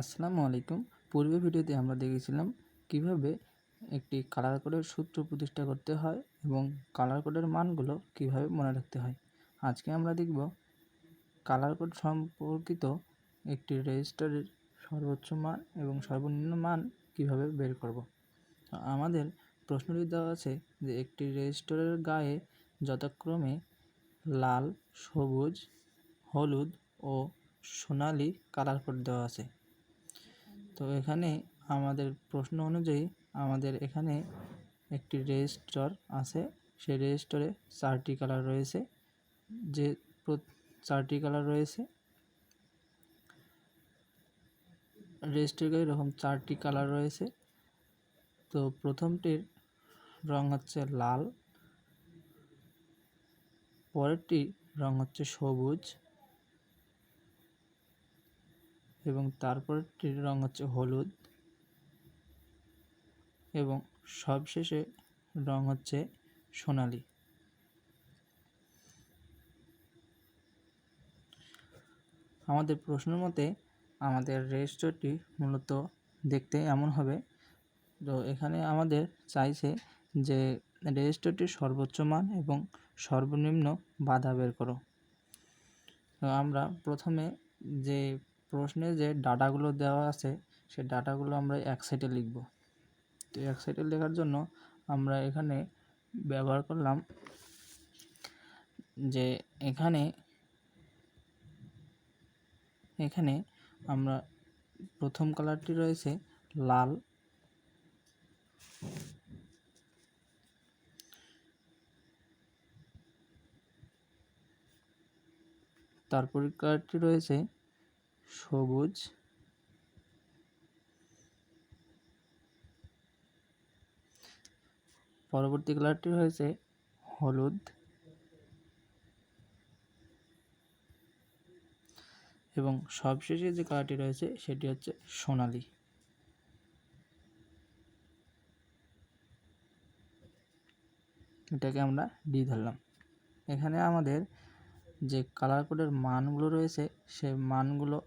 আসসালামু আলাইকুম। পূর্বের ভিডিওতে আমরা দেখেছিলাম কীভাবে একটি কালার কোডের সূত্র প্রতিষ্ঠা করতে হয় এবং কালার কোডের মানগুলো কীভাবে মনে রাখতে হয়। আজকে আমরা দেখব কালার কোড সম্পর্কিত একটি রেজিস্টারের সর্বোচ্চ মান এবং সর্বনিম্ন মান কীভাবে বের করব। আমাদের প্রশ্নটি দেওয়া আছে যে একটি রেজিস্টারের গায়ে যথাক্রমে লাল, সবুজ, হলুদ ও সোনালি কালার কোড দেওয়া আছে। তো এখানে আমাদের প্রশ্ন অনুযায়ী আমাদের এখানে একটি রেজিস্টর আছে। সেই রেজিস্টরে চারটি কালার রয়েছে। যে চারটি কালার রয়েছে। রেজিস্টারে এরকম চারটি কালার রয়েছে। তো প্রথমটির রং হচ্ছে লাল পরেরটি রং হচ্ছে সবুজ। এবং তারপরটির রং হচ্ছে হলুদ। এবং সবশেষে রং হচ্ছে সোনালি। আমাদের প্রশ্ন মতে আমাদের রেজিস্টারটি মূলত দেখতে এমন হবে। তো এখানে আমাদের চাইছে যে রেজিস্টারটির সর্বোচ্চ মান এবং সর্বনিম্ন বাধা বের করো। তো আমরা প্রথমে যে প্রশ্নে যে ডাটাগুলো দেওয়া আছে, সে ডাটাগুলো আমরা এক সাইডে লিখব। তো এক সাইডে লেখার জন্য আমরা এখানে ব্যবহার করলাম যে এখানে এখানে আমরা প্রথম কালারটি রয়েছে লাল। তারপর কালারটি রয়েছে সবুজ। পরবর্তী কালারটি হয়েছে হলুদ। এবং সবশেষে যে কালারটি রয়েছে, সেটি হচ্ছে সোনালি। এটাকে আমরা ডি ধরলাম। এখানে আমাদের যে কালার কোডের মানগুলো রয়েছে সেই মানগুলো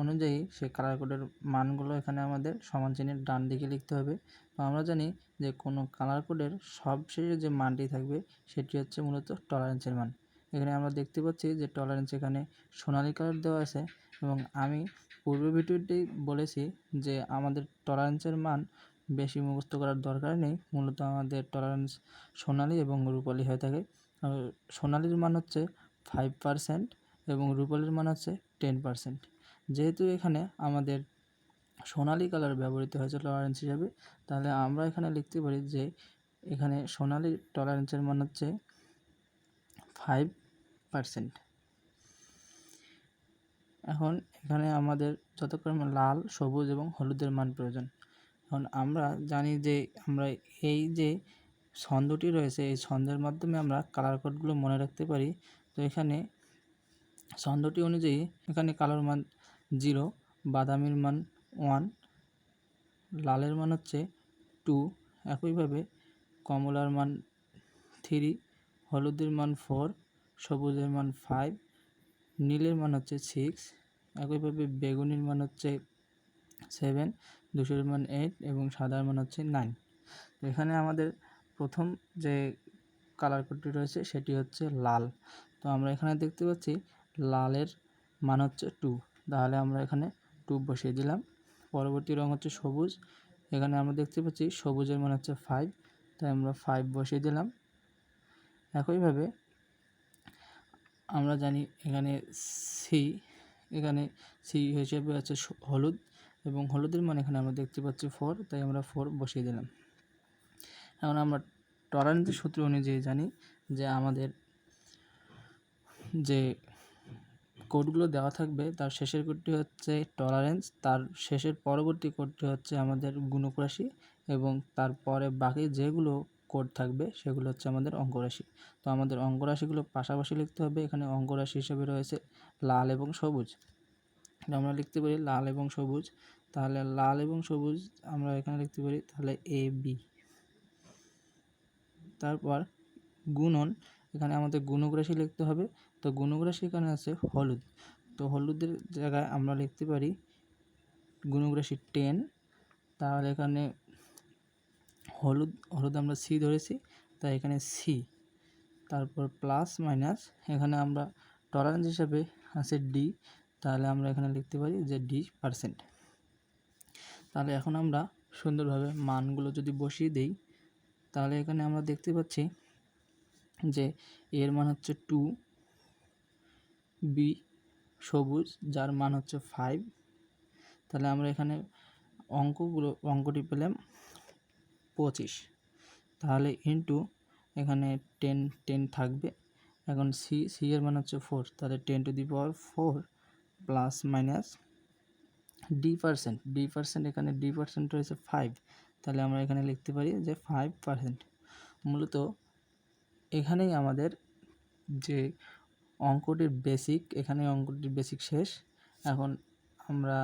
অনুযায়ী সে কালার কোডের মানগুলো এখানে আমাদের সমান চিহ্নের ডান দিকে লিখতে হবে। তো আমরা জানি যে কোনো কালার কোডের সবশেষে যে মানটি থাকবে, সেটি হচ্ছে মূলত টলারেন্সের মান। এখানে আমরা দেখতে পাচ্ছি যে টলারেন্স এখানে সোনালি কালার দেওয়া আছে এবং আমি পূর্ব ভিডিওটি বলেছি যে আমাদের টলারেন্সের মান বেশি মুখস্থ করার দরকার নেই, মূলত আমাদের টলারেন্স সোনালি এবং রূপালি হয়ে থাকে। সোনালির মান হচ্ছে ফাইভ পারসেন্ট এবং রূপালির মান হচ্ছে টেন পারসেন্ট যেহেতু এখানে আমাদের সোনালি কালার ব্যবহৃত হয়েছে টলারেন্স হিসাবে, তাহলে আমরা এখানে লিখতে পারি যে এখানে সোনালি টলারেন্সের মান হচ্ছে ফাইভ পারসেন্ট এখন এখানে আমাদের যতক্ষণ লাল, সবুজ এবং হলুদের মান প্রয়োজন। এখন আমরা জানি যে আমরা এই যে ছন্দটি রয়েছে, এই ছন্দের মাধ্যমে আমরা কালার কোডগুলো মনে রাখতে পারি। তো এখানে ছন্দটি অনুযায়ী এখানে কালোর মান জিরো, বাদামির মান ওয়ান, লালের মান হচ্ছে টু একইভাবে কমলার মান থ্রি, হলুদের মান ফোর, সবুজের মান ফাইভ, নীলের মান হচ্ছে সিক্স একইভাবে বেগুনির মান হচ্ছে সেভেন, দুশোর মান এইট এবং সাদার মান হচ্ছে নাইন। এখানে আমাদের প্রথম যে কালার কোডটি রয়েছে সেটি হচ্ছে লাল। তো আমরা এখানে দেখতে পাচ্ছি লালের মান হচ্ছে টু। তাহলে আমরা এখানে টু বসিয়ে দিলাম। পরবর্তী রং হচ্ছে সবুজ। এখানে আমরা দেখতে পাচ্ছি সবুজের মান হচ্ছে ফাইভ তাই আমরা ফাইভ বসিয়ে দিলাম। একইভাবে আমরা জানি এখানে সি এখানে সি হিসেবে আছে হলুদ এবং হলুদের মান এখানে আমরা দেখতে পাচ্ছি ফোর তাই আমরা ফোর বসিয়ে দিলাম। এখন আমরা টলারেন্সের সূত্র অনুযায়ী জানি যে আমাদের যে কোডগুলো দেওয়া থাকবে, তার শেষের কোডটি হচ্ছে টলারেন্স তার শেষের পরবর্তী কোডটি হচ্ছে আমাদের গুণকরাশি এবং তারপরে বাকি যেগুলো কোড থাকবে সেগুলো হচ্ছে আমাদের অঙ্ক রাশি তো আমাদের অঙ্ক রাশিগুলো পাশাপাশি লিখতে হবে, এখানে অঙ্ক রাশি হিসেবে রয়েছে লাল এবং সবুজ। আমরা লিখতে পারি লাল এবং সবুজ, তাহলে লাল এবং সবুজ আমরা এখানে লিখতে পারি, তাহলে এ, বি। তারপর গুণন, এখানে আমাদের গুণক রাশি লিখতে হবে তো রাশি এখানে আছে হলুদ। তো হলুদের জায়গায় আমরা লিখতে পারি গুণক রাশি টেন। তাহলে এখানে হলুদ হলুদ আমরা সি ধরেছি, তাই এখানে সি। তারপর প্লাস, মাইনাস, এখানে আমরা টলারেন্স হিসাবে আছে ডি। তাহলে আমরা এখানে লিখতে পারি যে ডি পার্সেন্ট। তাহলে এখন আমরা সুন্দরভাবে মানগুলো যদি বসিয়ে দেই, তাহলে এখানে আমরা দেখতে পাচ্ছি যে এর মান হচ্ছে টু বি সবুজ, যার মান হচ্ছে ফাইভ তাহলে আমরা এখানে অঙ্কগুলো, অঙ্কটি পেলাম পঁচিশ। তাহলে ইন্টু এখানে টেন টেন থাকবে। এখন সি সি এর মান হচ্ছে ফোর তাহলে ten to the power four plus minus D percent D percent এখানে ডি পার্সেন্ট রয়েছে ফাইভ তাহলে আমরা এখানে লিখতে পারি যে ফাইভ পার্সেন্ট মূলত এখানেই আমাদের যে অঙ্কটির বেসিক এখানে অঙ্কটির বেসিক শেষ। এখন আমরা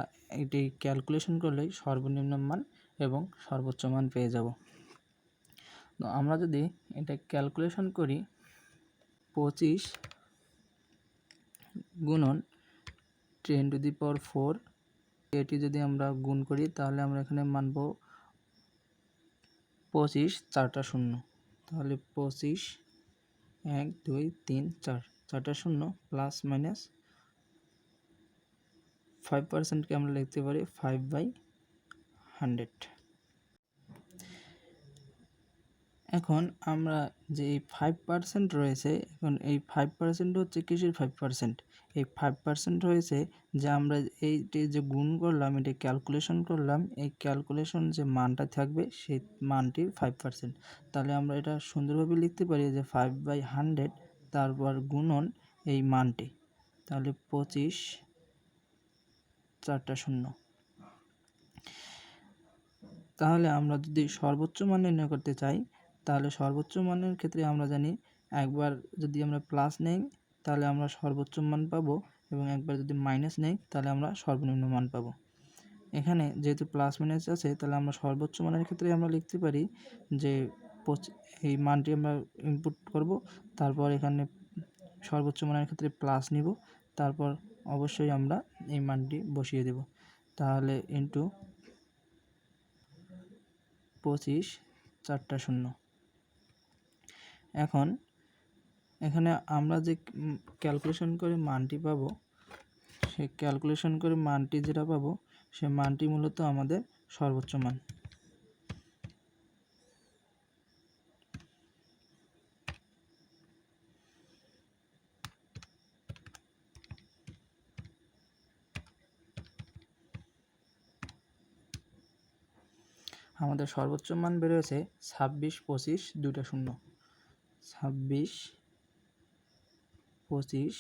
এটি ক্যালকুলেশন করলেই সর্বনিম্ন মান এবং সর্বোচ্চ মান পেয়ে যাব। তো আমরা যদি এটা ক্যালকুলেশন করি, পঁচিশ গুণন ten to the power four এটি যদি আমরা গুণ করি, তাহলে আমরা এখানে মানব পঁচিশ, চারটা শূন্য। তাহলে পঁচিশ, এক, দুই, তিন, চার। চারটা শূন্য প্লাস মাইনাস ফাইভ পার্সেন্টকে আমরা লিখতে পারি ফাইভ বাই হান্ড্রেড এখন আমরা যে এই ফাইভ পার্সেন্ট রয়েছে, এখন এই ফাইভ পার্সেন্ট হচ্ছে কিসের ফাইভ পার্সেন্ট এই ফাইভ পার্সেন্ট হয়েছে যে আমরা এইটি যে গুণ করলাম, এটি ক্যালকুলেশন করলাম, এই ক্যালকুলেশন যে মানটা থাকবে সেই মানটি ফাইভ পার্সেন্ট তাহলে আমরা এটা সুন্দরভাবে লিখতে পারি যে ফাইভ বাই হান্ড্রেড তারপর গুণন এই মানটি। তাহলে পঁচিশ, চারটা শূন্য। তাহলে আমরা যদি সর্বোচ্চ মান নির্ণয় করতে চাই, তাহলে সর্বোচ্চ মানের ক্ষেত্রে আমরা জানি একবার যদি আমরা প্লাস নেই, তাহলে আমরা সর্বোচ্চ মান পাবো এবং একবার যদি মাইনাস নেই, তাহলে আমরা সর্বনিম্ন মান পাবো। এখানে যেহেতু প্লাস মাইনাস আছে, তাহলে আমরা সর্বোচ্চ মানের ক্ষেত্রে আমরা লিখতে পারি যে এই মানটি আমরা ইনপুট করব। তারপর এখানে সর্বোচ্চ মানের ক্ষেত্রে প্লাস নিব। তারপর অবশ্যই আমরা এই মানটি বসিয়ে দেব। তাহলে ইন্টু পঁচিশ, চারটা শূন্য। এখন এখানে আমরা যে ক্যালকুলেশন করে মানটি পাবো, সে ক্যালকুলেশন করে মানটি যেটা পাবো, সে মানটি মূলত আমাদের সর্বোচ্চ মান। আমাদের সর্বোচ্চ মান বেরোয়েছে ছাব্বিশ পঁচিশ দুইটা শূন্য। ছাব্বিশ পঁচিশ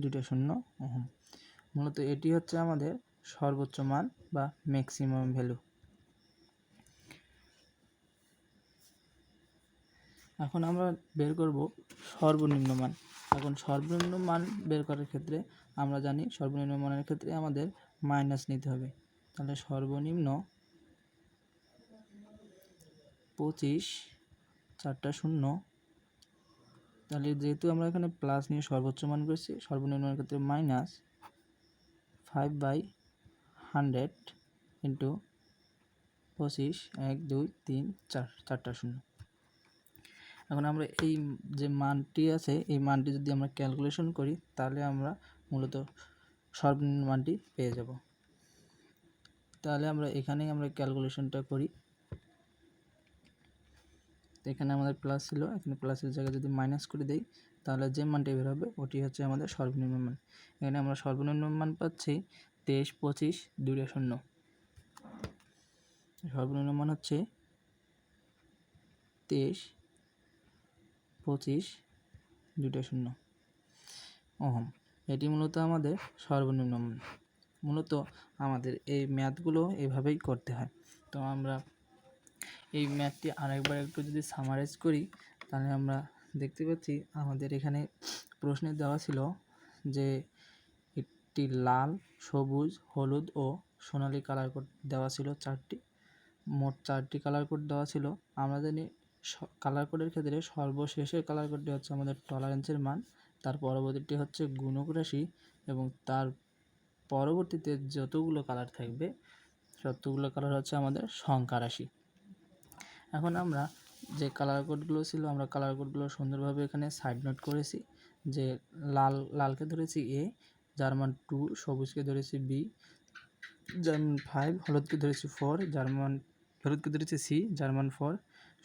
দুইটা শূন্য, ওহম। মূলত এটি হচ্ছে আমাদের সর্বোচ্চ মান বা ম্যাক্সিমাম ভ্যালু এখন আমরা বের করব সর্বনিম্ন মান। এখন সর্বনিম্ন মান বের করার ক্ষেত্রে আমরা জানি সর্বনিম্ন মানের ক্ষেত্রে আমাদের মাইনাস নিতে হবে। তাহলে সর্বনিম্ন পঁচিশ, চারটা শূন্য। তাহলে যেহেতু আমরা এখানে প্লাস নিয়ে সর্বোচ্চ মান করছি সর্বনিম্নের ক্ষেত্রে minus five by hundred into পঁচিশ, এক, দুই, তিন, চার, চারটা শূন্য। এখন আমরা এই যে মানটি আছে, এই মানটি যদি আমরা ক্যালকুলেশন করি, তাহলে আমরা মূলত সর্বনিম্ন মানটি পেয়ে যাব। তাহলে আমরা এখানেই আমরা ক্যালকুলেশনটা করি। তো এখানে আমাদের প্লাস ছিল। এখানে প্লাসের জায়গায় যদি মাইনাস করে দেই, তাহলে যে মানটি বের হবে, ওটি হচ্ছে আমাদের সর্বনিম্ন মান। এখানে আমরা সর্বনিম্ন মান পাচ্ছি তেইশ, পঁচিশ দুইটা শূন্য। সর্বনিম্ন মান হচ্ছে তেইশ, পঁচিশ দুইটা শূন্য। ওহম, এটি মূলত আমাদের সর্বনিম্ন মান। মূলত আমাদের এই ম্যাথগুলো এভাবেই করতে হয়। তো আমরা এই ম্যাথটি আরেকবার একটু যদি সামারাইজ করি, তাহলে আমরা দেখতে পাচ্ছি আমাদের এখানে প্রশ্নে দেওয়া ছিল যে একটি লাল, সবুজ, হলুদ ও সোনালি কালার কোড দেওয়া ছিল চারটি। মোট চারটি কালার কোড দেওয়া ছিল। আমরা জানি কালার কোডের ক্ষেত্রে সর্বশেষের কালার কোডটি হচ্ছে আমাদের টলারেন্সের মান। তার পরবর্তীটি হচ্ছে গুণক রাশি এবং তার পরবর্তীতে যতগুলো কালার থাকবে, ততগুলো কালার হচ্ছে আমাদের সংখ্যা রাশি। এখন আমরা যে কালার কোডগুলো ছিল, আমরা কালার কোডগুলো সুন্দরভাবে এখানে সাইড নোট করেছি। যে লাল, লালকে ধরেছি এ জার্মান টু সবুজকে ধরেছি বি জার্মান ফাইভ হলুদকে ধরেছি ফোর জার্মান, হলুদকে ধরেছি সি জার্মান ফোর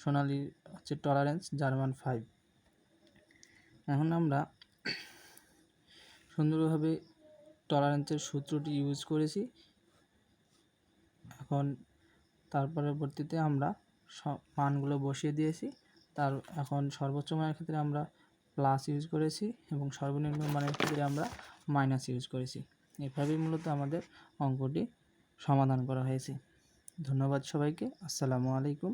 সোনালি হচ্ছে টলারেন্স জার্মান ফাইভ এখন আমরা সুন্দরভাবে টলারেন্সের সূত্রটি ইউজ করেছি। এখন তার পরবর্তীতে আমরা মানগুলো বসিয়ে দিয়েছি। তার এখন সর্বোচ্চ মানের ক্ষেত্রে আমরা প্লাস ইউজ করেছি এবং সর্বনিম্ন মানের ক্ষেত্রে আমরা মাইনাস ইউজ করেছি। এভাবেই মূলত আমাদের অঙ্কটি সমাধান করা হয়েছে। ধন্যবাদ সবাইকে। আসসালামু আলাইকুম।